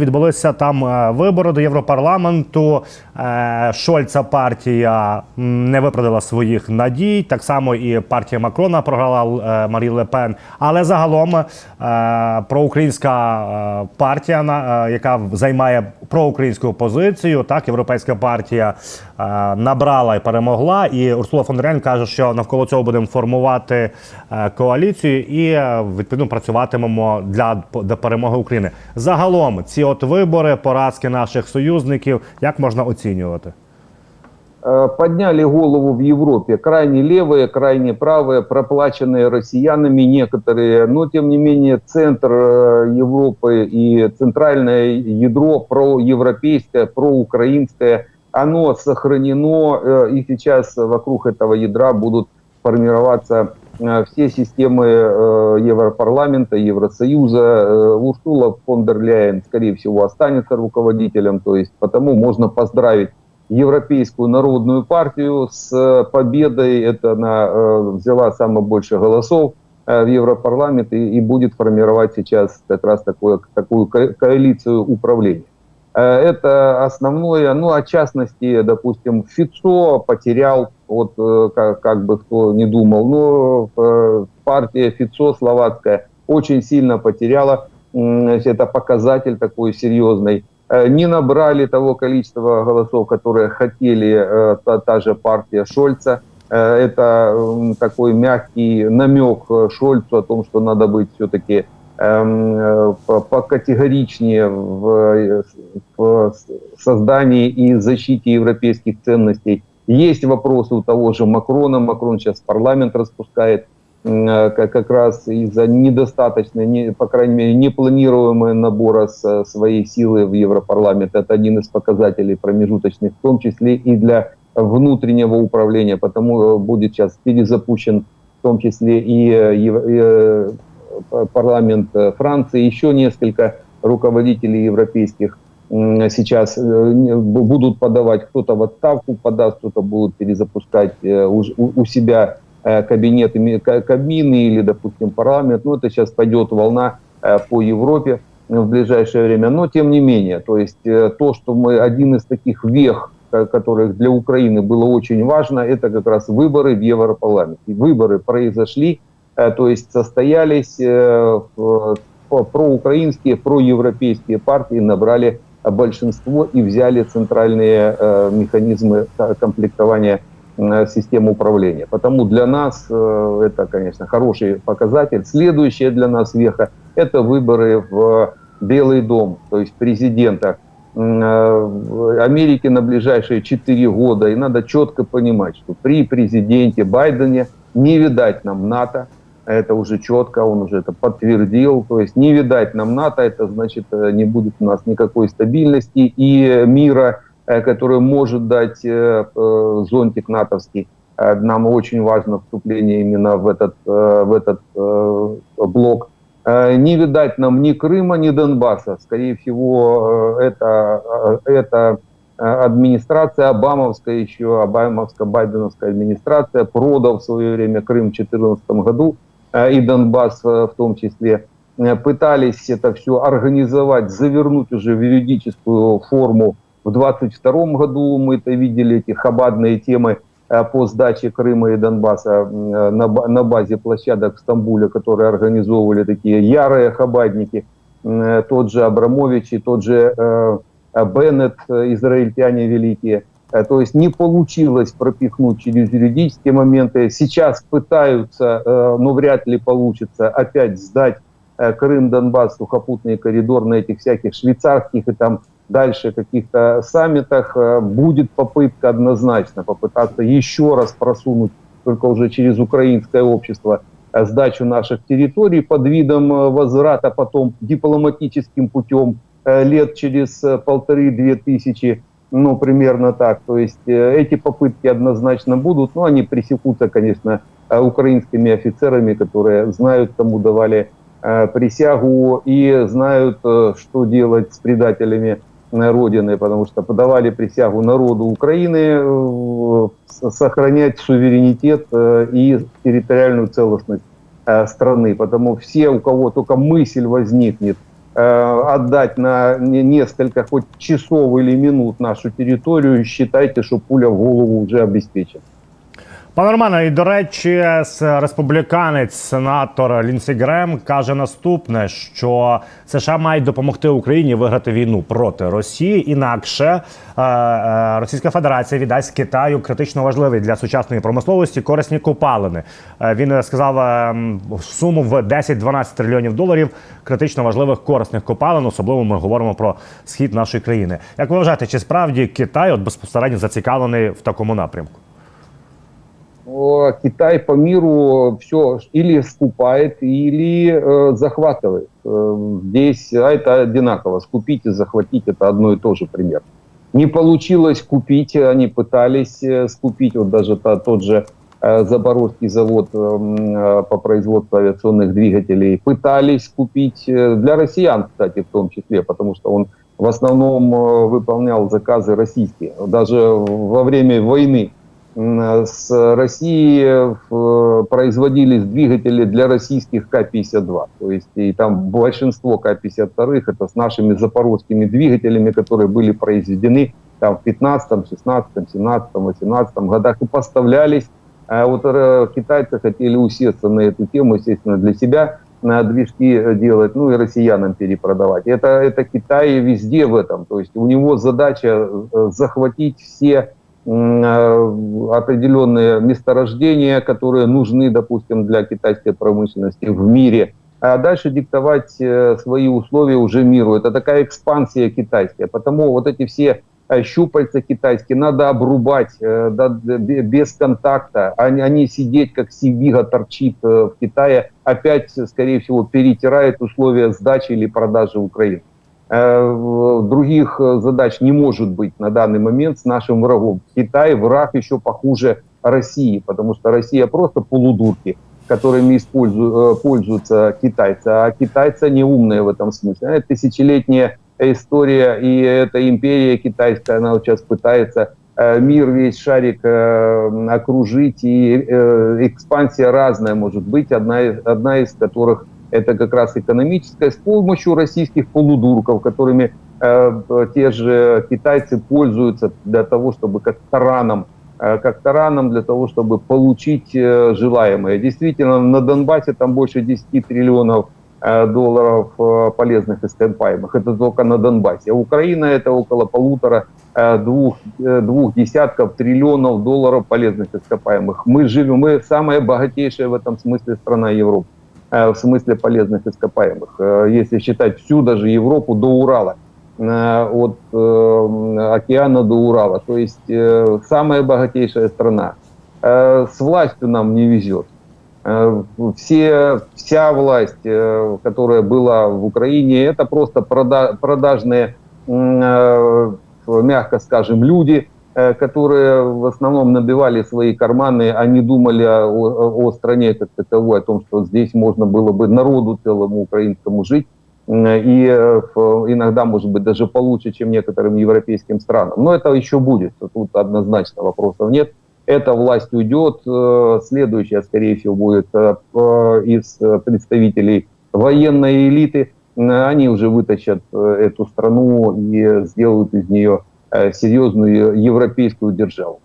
Відбулися там е, вибори до Європарламенту. Е, Шольца партія не виправдала своїх надій. Так само і партія Макрона програла е, Марі Ле Пен. Але загалом проукраїнська партія, яка займає проукраїнську позицію, так європейська партія набрала і перемогла. І Урсула фон Ляйн каже, що навколо цього будемо формувати коаліцію і відповідно працюватимемо для перемоги України. Загалом ці от вибори, поразки наших союзників, як можна оцінювати? Э, подняли голову в Европе. Крайне левые, крайне правые, проплаченные россиянами некоторые. Но, тем не менее, центр э, Европы и центральное ядро проевропейское, проукраинское, оно сохранено. э, И сейчас вокруг этого ядра будут формироваться э, все системы э, Европарламента, Евросоюза. Э, Урсула фон дер Ляйен, скорее всего, останется руководителем. То есть потому можно поздравить Европейскую народную партию с э, победой. Это она э, взяла самое больше голосов э, в Европарламент и, и будет формировать сейчас как раз такое, такую ко- коалицию управления. Э, Это основное, ну, о частности, допустим, Фицо потерял, вот э, как, как бы кто не думал, но э, партия Фицо словацкая очень сильно потеряла, это показатель такой серьезный. Не набрали того количества голосов, которые хотели та, та же партия Шольца. Это такой мягкий намек Шольцу о том, что надо быть все-таки покатегоричнее в, э, в создании и защите европейских ценностей. Есть вопросы у того же Макрона. Макрон сейчас парламент распускает э, как, раз из-за недостаточной, не, по крайней мере, непланируемого набора с- своей силы в Европарламент. Это один из показателей промежуточных, в том числе и для внутреннего управления, потому э, будет сейчас перезапущен в том числе и, э, э, парламент э, Франции, еще несколько руководителей европейских сейчас э, будут подавать, кто-то в отставку подаст, кто-то будет перезапускать э, у, себя э, кабинеты, кабины или, допустим, парламент. Ну, это сейчас пойдет волна э, по Европе в ближайшее время. Но, тем не менее, то есть э, то, что мы один из таких вех, ко- которых для Украины было очень важно, это как раз выборы в Европарламент. И выборы произошли, э, то есть состоялись э, проукраинские, проевропейские партии набрали э, большинство и взяли центральные э, механизмы э, комплектования э, системы управления. Потому для нас э, это, конечно, хороший показатель. Следующая для нас веха – это выборы в Белый дом, то есть президента э, Америке на ближайшие 4 года. И надо четко понимать, что при президенте Байдене не видать нам НАТО, это уже четко, он уже это подтвердил. То есть не видать нам НАТО, это значит э, не будет у нас никакой стабильности и мира, э, который может дать э, зонтик натовский. Нам очень важно вступление именно в этот, в этот блок. Не видать нам ни Крыма, ни Донбасса. Скорее всего, это, это администрация Обамовская еще, Обамовско-Байденовская администрация продал в свое время Крым в 2014 году и Донбасс э, в том числе. Э, Пытались это все организовать, завернуть уже в юридическую форму в 22 году. Мы это видели, эти хабадные темы э, по сдаче Крыма и Донбасса э, на, ба- на базе площадок в Стамбуле, которые организовывали такие ярые хабадники. Э, Тот же Абрамович и тот же э, Беннет, э, израильтяне великие. Э, То есть не получилось пропихнуть через юридические моменты. Сейчас пытаются, э, но вряд ли получится, опять сдать э, Крым, Донбасс, сухопутный коридор на этих всяких швейцарских и там дальше каких-то саммитах. Будет попытка однозначно попытаться еще раз просунуть, только уже через украинское общество, сдачу наших территорий под видом возврата потом дипломатическим путем лет через полторы-две тысячи, ну, примерно так. То есть э, эти попытки однозначно будут, но они пресекутся, конечно, э, украинскими офицерами, которые знают, кому давали э, присягу и знают, что делать с предателями Родины, потому что подавали присягу народу Украины сохранять суверенитет и территориальную целостность страны. Потому все, у кого только мысль возникнет отдать на не- несколько хоть часов или минут нашу территорию, считайте, что пуля в голову уже обеспечена. Пане Романе, і до речі, республіканець, сенатор Лінсі Грем каже наступне: що США мають допомогти Україні виграти війну проти Росії. Інакше е, е, Російська Федерація віддасть Китаю критично важливі для сучасної промисловості корисні копалини. Е, він сказав суму в 10-12 трильйонів доларів критично важливих корисних копалин. Особливо ми говоримо про схід нашої країни. Як ви вважаєте, чи справді Китай от безпосередньо зацікавлений в такому напрямку? О, Китай по миру все или скупает, или э, захватывает. Э, здесь а это одинаково. Скупить и захватить это одно и то же пример. Не получилось купить, они пытались э, скупить, вот даже тот же э, Запорожский завод э, э, по производству авиационных двигателей пытались купить э, для россиян, кстати, в том числе, потому что он в основном э, выполнял заказы российские. Даже во время войны с России э, производились двигатели для российских К-52. То есть и там большинство К-52 это с нашими запорожскими двигателями, которые были произведены там, в 15, 16, 17, 18 годах и поставлялись. А вот э, китайцы хотели усесться на эту тему, естественно, для себя на движки э, делать, ну и россиянам перепродавать. Это, это Китай везде в этом. То есть у него задача э, захватить все э, определенные месторождения, которые нужны, допустим, для китайской промышленности в мире, а дальше диктовать э, свои условия уже миру. Это такая экспансия китайская. Потому вот эти все э, щупальца китайские надо обрубать э, без контакта, а не, а сидеть, как Сибига торчит э, в Китае, опять, скорее всего, перетирает условия сдачи или продажи Украины. Э, Других э, задач не может быть на данный момент с нашим врагом. Китай враг еще похуже России, потому что Россия просто полудурки, которыми э, пользуются китайцы, а китайцы не умные в этом смысле. Это тысячелетняя история, и эта империя китайская, она вот сейчас пытается мир, весь шарик окружить, и экспансия разная может быть, одна одна из которых это как раз экономическая, с помощью российских полудурков, которыми э, те же китайцы пользуются для того, чтобы как тараном, э, как тараном для того, чтобы получить э, желаемое. Действительно, на Донбассе там больше 10 триллионов долларов полезных ископаемых. Это только на Донбассе. А Украина это около полутора э, двух, э, двух десятков триллионов долларов полезных ископаемых. Мы живем, мы самая богатейшая в этом смысле страна Европы в смысле полезных ископаемых. Э, Если считать всю даже Европу до Урала, э, от э, океана до Урала. То есть э, самая богатейшая страна. Э, С властью нам не везет. Э, Все, вся власть, э, которая была в Украине, это просто прода- продажные, э, мягко скажем, люди, э, которые в основном набивали свои карманы, они думали о, о- о стране как таковой, о том, что здесь можно было бы народу целому украинскому жить, и э, иногда, может быть, даже получше, чем некоторым европейским странам. Но это еще будет, тут однозначно вопросов нет. Эта власть уйдет, э, следующая, скорее всего, будет э, э, из э, представителей военной элиты. Они уже вытащат э, эту страну и сделают из нее э, серьезную европейскую державу.